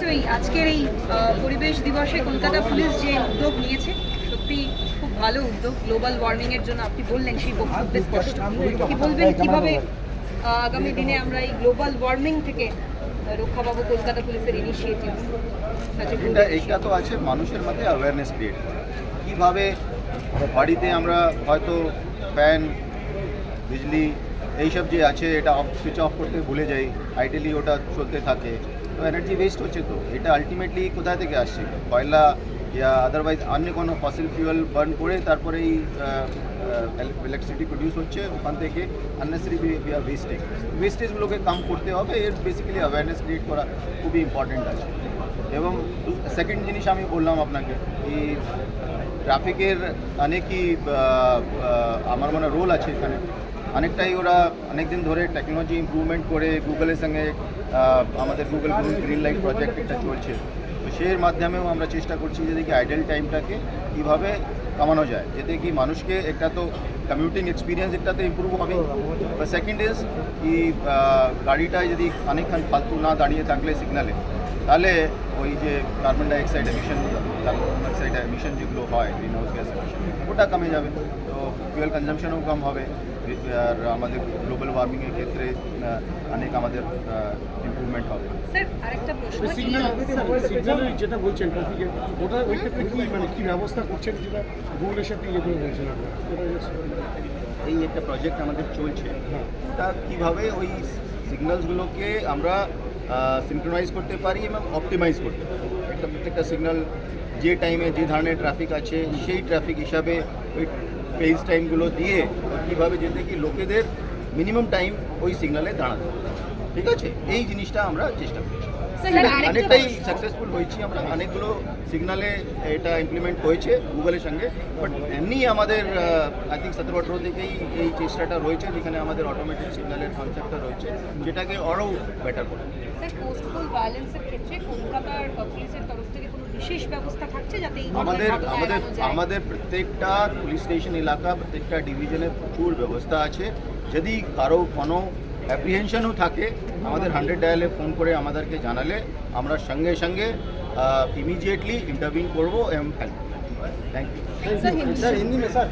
নিশ্চয়ই আজকের এই পরিবেশ দিবসে কলকাতা পুলিশ যে উদ্যোগ নিয়েছে সত্যি খুব ভালো উদ্যোগ। গ্লোবাল ওয়ার্মিং এর জন্য আপনি বললেন সেই বক্তব্যে স্পষ্ট। কি বলবেন? কীভাবে আগামী দিনে আমরা এই গ্লোবাল ওয়ার্মিং থেকে রক্ষা পাবো কলকাতা পুলিশের ইনিশিয়েটিভ এটা এইটা তো আছে মানুষের মধ্যে অ্যাওয়ারনেস ক্রিয়েট কীভাবে বাড়িতে আমরা হয়তো ফ্যান বিজলি এইসব যে আছে এটা অফ সুইচ অফ করতে ভুলে যাই। আইডিয়ালি ওটা চলতে থাকে। তো এনার্জি ওয়েস্ট হচ্ছে তো এটা আলটিমেটলি কোথায় থেকে আসছে? কয়লা ইয়া আদারওয়াইজ অন্য কোনো ফসিল ফিউয়েল বার্ন করে তারপরে এই ইলেকট্রিসিটি প্রডিউস হচ্ছে ওখান থেকে আননেসারি উই আর ওয়েস্টিং ওয়েস্টেজগুলোকে কাম করতে হবে এর বেসিক্যালি অ্যাওয়ারনেস ক্রিয়েট করা খুবই ইম্পর্টেন্ট আছে। এবং সেকেন্ড জিনিস আমি বললাম আপনাকে কি ট্রাফিকের অনেকই আহ, আমার মনে রোল আছে এখানে। অনেকটাই ওরা অনেকদিন ধরে টেকনোলজি ইম্প্রুভমেন্ট করে গুগলের সঙ্গে আমাদের গুগল গ্রিন লাইট প্রজেক্ট একটা চলছে। তো সেই মাধ্যমেও আমরা চেষ্টা করছি যে দেখি আইডল টাইমটাকে কীভাবে কমানো যায় যাতে কি মানুষকে একটা তো কমিউটিং এক্সপিরিয়েন্স একটা তো ইম্প্রুভ হবে সেকেন্ড ইজ কি আহ, গাড়িটায় যদি অনেকক্ষণ ফালতু না দাঁড়িয়ে থাকলে সিগনালে তাহলে ওই যে carbon dioxide emission carbon dioxide emission যেগুলো হয় গ্রিন হাউস গ্যাস ওটা কমে যাবে। তো ফুয়েল কনজামশনও কম হবে। আর আমাদের গ্লোবাল ওয়ার্মিংয়ের ক্ষেত্রে অনেক আমাদের ইমপ্রুভমেন্ট স্যার আরেকটা প্রশ্ন সিগন্যালের যেটা বলছেন ট্রাফিকে ওটা ওই ক্ষেত্রে কি মানে কি ব্যবস্থা করছেন যেটা গুগলের সাথে ইয়ে করে বলছেন আপনারা। এই একটা প্রজেক্ট আমাদের চলছে। তা কীভাবে ওই সিগন্যালসগুলোকে আমরা সিনক্রোনাইজ করতে পারি এবং অপটিমাইজ করতে পারি? একটা প্রত্যেকটা সিগন্যাল যে টাইমে যে ধরনের ট্রাফিক আছে সেই ট্রাফিক হিসাবে ওই ফেজ টাইমগুলো দিয়ে কীভাবে যেতে কি লোকেদের মিনিমাম টাইম ওই সিগন্যালে দাঁড়াতে হবে। ঠিক আছে? এই জিনিসটা আমরা চেষ্টা করছি। অনেকটাই সাকসেসফুল হয়েছি আমরা। অনেকগুলো সিগনালে এটা ইমপ্লিমেন্ট হয়েছে গুগলের সঙ্গে। বাট এমনি আমাদের আই থিঙ্ক সতেরো আঠেরো থেকেই এই চেষ্টাটা রয়েছে যেখানে আমাদের অটোমেটিক সিগন্যালের কনসেপ্টটা রয়েছে। যেটাকে আরও বেটার করে। আমাদের আমাদের আমাদের প্রত্যেকটা পুলিশ স্টেশন এলাকা প্রত্যেকটা ডিভিশনে প্রচুর ব্যবস্থা আছে। যদি কারও কোনো অ্যাপ্রিহেনশনও থাকে। আমাদের হান্ড্রেড ডায়ালে ফোন করে আমাদেরকে জানালে আমরা সঙ্গে সঙ্গে ইমিডিয়েটলি ইন্টারভিউ করব এবং thank you sir Hindi sir